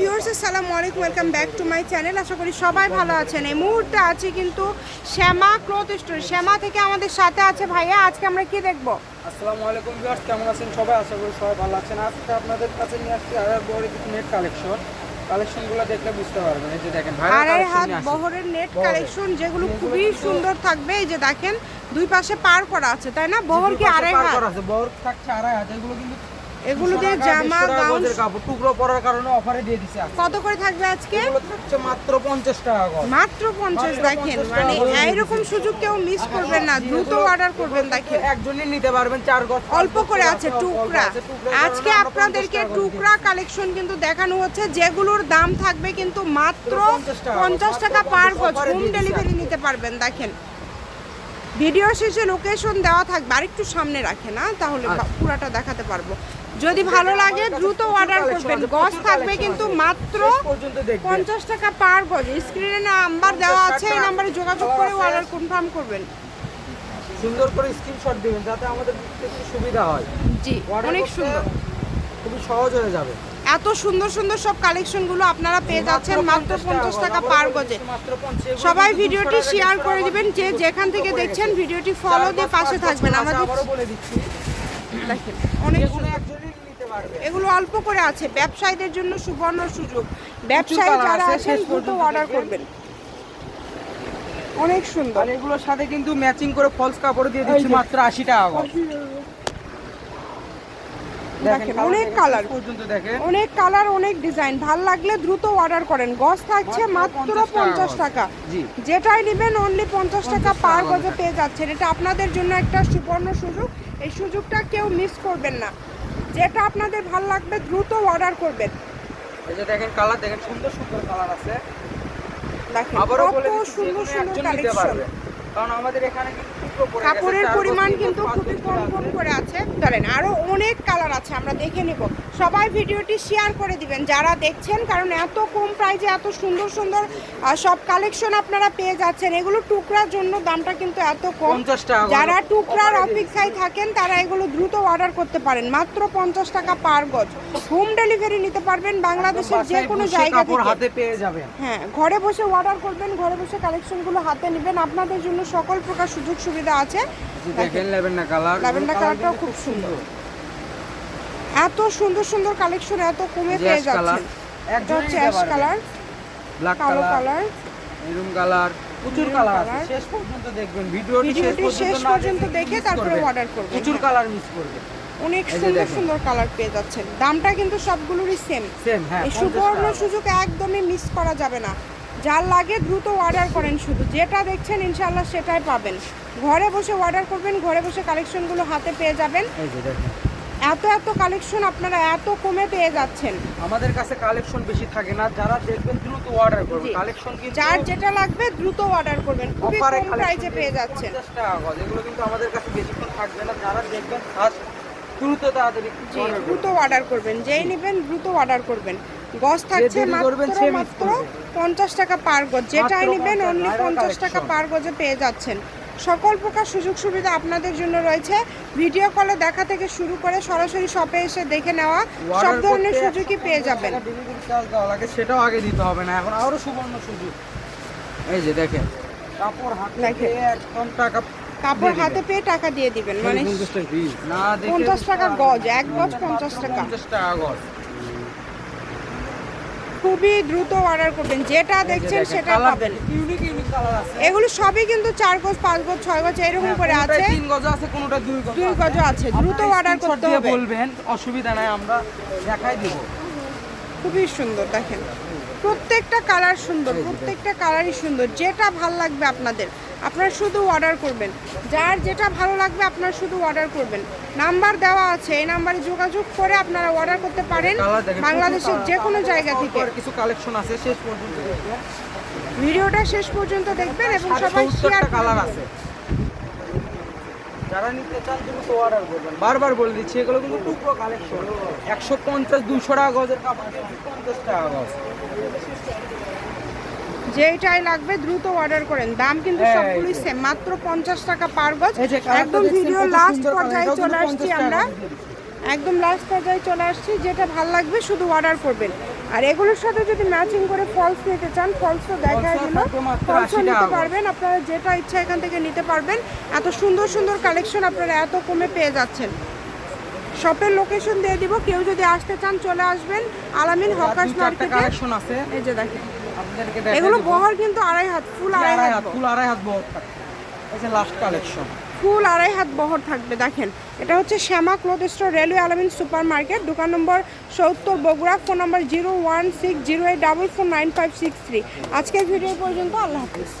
Viewers আসসালামু আলাইকুম welcome back to my channel. আশা করি সবাই ভালো আছেন। এই মুহূর্তে আছি কিন্তু শ্যামা ক্লথ স্টোর। শ্যামা থেকে আমাদের সাথে আছে ভাইয়া। আজকে আমরা কি দেখব? আসসালামু আলাইকুম ভিউয়ার্স কেমন আছেন সবাই? আশা করি সবাই ভালো আছেন। আজকে আপনাদের কাছে নিয়ে আসছি আর বড় কিছু নেট কালেকশন কালেকশনগুলো দেখলে বুঝতে পারবেন। এই যে দেখেন ভাইরাল আড়াই হাত বহরের নেট কালেকশন যেগুলো খুবই সুন্দর থাকবে। এই যে দেখেন দুই পাশে পার করা আছে তাই না? বহর কি আড়াই পার হাত? করা আছে, বহর থাকছে আড়াই হাত। এগুলো কিন্তু এগুলো দিয়ে জামা গাউন কাপড় টুকরো পরার কারণে অফারে দিয়ে দিছে কত করে থাকবে আজকে? থাকছে মাত্র 50 টাকা গজ। মাত্র পঞ্চাশ মাত্র দেখেন মানে এইরকম সুযোগ কেউ মিস করবেন না দ্রুত অর্ডার করবেন দেখেন। একজনই নিতে পারবেন চার গজ অল্প করে আছে টুকরা। আজকে আপনাদেরকে 50 টাকা করে টুকরা কালেকশন কিন্তু দেখানো হচ্ছে যেগুলোর দাম থাকবে কিন্তু মাত্র 50 টাকা, পঞ্চাশ টাকা পার গজ। হোম ডেলিভারি নিতে পারবেন দেখেন। ভিডিও শেষে লোকেশন দেওয়া থাকবে আরেকটু সামনে রাখে না তাহলে আচ্ছা। পুরাটা দেখাতে পারব। যদি ভালো লাগে দ্রুত অর্ডার করবেন। গজ থাকবে কিন্তু মাত্র পঞ্চাশ টাকা পার গজ। স্ক্রিনে নাম্বার দেওয়া আছে এই নাম্বারে যোগাযোগ করে অর্ডার কনফার্ম করবেন। সুন্দর করে স্ক্রিনশট দিবেন যাতে আমাদের সুবিধা হয়। জি অনেক সুন্দর। খুবই সহজ হয়ে যাবে। এত সুন্দর সুন্দর সব কালেকশনগুলো আপনারা পেয়ে যাচ্ছেন মাত্র পঞ্চাশ টাকা পার গজে। সবাই ভিডিওটি শেয়ার করে দিবেন যে যেখান থেকে দেখছেন ভিডিওটি ফলো দিয়ে পাশে থাকবেন। আমাদের বলে দিচ্ছি। দেখেন অনেক এগুলো অল্প করে আছে ব্যবসায়ীদের জন্য সুবর্ণ সুযোগ। ব্যবসায়ী যারা আছেন দ্রুত অর্ডার করবেন। অনেক সুন্দর। আর এগুলোর সাথে কিন্তু ম্যাচিং করে ফলস কাপড় দিয়ে দিচ্ছি মাত্র আশি টাকা। দেখেন, অনেক। শেষ পর্যন্ত দেখেন। অনেক কালার অনেক ডিজাইন ভালো লাগলে দ্রুত অর্ডার করেন। গজ থাকছে মাত্র মাত্র 50 টাকা পঞ্চাশ টাকা। জি। যেটাই নেবেন অনলি পঞ্চাশ টাকা পার গজে। পেয়ে যাচ্ছেন। এটা আপনাদের জন্য একটা সুবর্ণ সুযোগ। এই সুযোগটা কেউ মিস করবেন না। যেটা আপনাদের ভালো লাগবে দ্রুত অর্ডার করবেন। এই যে দেখেন কালার দেখেন সুন্দর সুন্দর কালার আছে। দেখেন আবারও বলে সুন্দর সুন্দর কালেকশন কারণ আমাদের এখানে কিন্তু কাপড়ের পরিমাণ কিন্তু খুবই কম কম করে আছে। ধরেন আরও অনেক কালার আছে আমরা দেখে নেব। সবাই ভিডিওটি শেয়ার করে দিবেন যারা দেখছেন কারণ এত কম প্রাইজে এত সুন্দর সুন্দর সব কালেকশন আপনারা পেয়ে যাচ্ছেন এগুলো টুকরার জন্য দামটা কিন্তু এত কম। 50 টাকা করে যারা টুকরার অপেক্ষায় থাকেন তারা এগুলো দ্রুত অর্ডার করতে পারেন। মাত্র পঞ্চাশ টাকা পার গজ। হোম ডেলিভারি নিতে পারবেন বাংলাদেশের যে কোনো জায়গা থেকে। হাতে পেয়ে যাবেন। হ্যাঁ ঘরে বসে অর্ডার করবেন ঘরে বসে কালেকশনগুলো হাতে নেবেন। আপনাদের জন্য সকল প্রকার সুযোগ সুবিধা আছে দেখেন। Lavender colour. ল্যাভেন্ডার কালারটাও খুব সুন্দর। এত সুন্দর সুন্দর কালেকশন এত কমে পেয়ে হচ্ছে অ্যাশ কালার ব্ল্যাক কালো কালার কালার মেরুন কালার প্রচুর কালার আছে। শেষ পর্যন্ত দেখবেন। ভিডিওটি ভিডিওটি শেষ পর্যন্ত দেখে তারপরে অর্ডার করবেন। প্রচুর। কালার মিস করবে অনেক সুন্দর সুন্দর কালার পেয়ে যাচ্ছেন। দামটা কিন্তু সবগুলোরই সেম সেম হ্যাঁ সুবর্ণ সুযোগ একদমই মিস করা যাবে না। যার লাগে দ্রুত অর্ডার করেন শুধু। যেটা দেখছেন ইনশাল্লাহ সেটাই পাবেন। ঘরে বসে অর্ডার করবেন ঘরে বসে কালেকশনগুলো হাতে পেয়ে যাবেন। এত এত কালেকশন আপনারা এত কমে পেয়ে যাচ্ছেন। আমাদের কাছে কালেকশন বেশি থাকে না যারা দেখবেন দ্রুত অর্ডার করবেন কালেকশন কিন্তু যার যেটা লাগবে দ্রুত অর্ডার করবেন। খুবই কম প্রাইজে পেয়ে যাচ্ছেন। 50 টাকা গজ এগুলো কিন্তু আমাদের কাছে বেশিক্ষণ থাকবে না। যারা দেখবেন ফার্স্ট দ্রুত তাড়াতাড়ি দ্রুত অর্ডার করবেন। যেই নেবেন দ্রুত অর্ডার করবেন। গজ থাকছে মাত্র। পঞ্চাশ টাকা পার গজ। যেটাই নেবেন অনলি পঞ্চাশ টাকা পার গজে পেয়ে যাচ্ছেন। সকল প্রকার সুযোগ সুবিধা আপনাদের জন্য রয়েছে। ভিডিও কলে দেখা থেকে শুরু করে সরাসরি শপে এসে দেখে নেওয়া সব ধরনের সুযোগই পেয়ে যাবেন। সেটাও আগে দিতে হবে না। এখন আরও সুবর্ণ সুযোগ। এই যে দেখেন কাপড় হাতে একদম টাকা কাপড় হাতে। পেয়ে টাকা দিয়ে দিবেন মানে না পঞ্চাশ টাকা গজ, এক গজ পঞ্চাশ টাকা। পঞ্চাশ টাকা গজ। খুবই দ্রুত অর্ডার করবেন যেটা দেখছেন সেটা পাবেন। ইউনিক ইউনিক কালার আছে। এগুলো সবই কিন্তু চার গজ পাঁচ গজ ছয় গজ এরকম হ্যাঁ, করে আছে। তিন গজ আছে কোনোটা দুই গজ দুই গজ আছে দ্রুত অর্ডার করতে হবে। বলবেন অসুবিধা নাই আমরা দেখাই দিব। খুবই সুন্দর দেখেন। প্রত্যেকটা কালার সুন্দর প্রত্যেকটা কালারই সুন্দর যেটা ভালো লাগবে আপনাদের। আপনারা শুধু অর্ডার করবেন। যার যেটা ভালো লাগবে আপনারা শুধু অর্ডার করবেন। নাম্বার দেওয়া আছে এই নাম্বারে যোগাযোগ করে আপনারা অর্ডার করতে পারেন বাংলাদেশের যে কোনো জায়গা থেকে। কিছু কালেকশন আছে শেষ পর্যন্ত ভিডিওটা শেষ পর্যন্ত দেখবেন এবং সবাই শেয়ার কালার আছে যারা নিতে চান অর্ডার করবেন। বারবার বলে দিচ্ছি এগুলো কিন্তু টুকরো কালেকশন একশো পঞ্চাশ দুশো টাকা গজের কাপড় পঞ্চাশ টাকা গজ। যেটাই লাগবে দ্রুত অর্ডার করেন। দাম কিন্তু সবগুলোই সেম মাত্র পঞ্চাশ টাকা পার গজ একদম ভিডিও লাস্ট পর্যায়ে চলে আসছি আমরা। একদম লাস্ট পর্যায়ে চলে আসছি যেটা ভালো লাগবে শুধু অর্ডার করবেন। আর এগুলোর সাথে যদি ম্যাচিং করে ফলস নিতে চান ফলসও Falls দিল। ফলসও নিতে পারবেন আপনারা যেটা ইচ্ছা এখান থেকে নিতে পারবেন। এত সুন্দর সুন্দর কালেকশন আপনারা এত কমে পেয়ে যাচ্ছেন। শপের লোকেশন দিয়ে দিব। কেউ যদি আসতে চান চলে আসবেন। আলামিন চারটা মার্কেটে কালেকশন আছে। এই যে দেখেন। এগুলো বহর কিন্তু আড়াই হাত ফুল আড়াই হাত ফুল আড়াই হাত বহর থাকে এই যে লাস্ট কালেকশন ফুল আড়াই হাত বহর থাকবে দেখেন। এটা হচ্ছে Shyama cloth store railway Alamin super market দোকান নম্বর সত্তর Bogura phone number zero one six zero eight double four nine five six three আজকের ভিডিও পর্যন্ত আল্লাহ হাফিজ।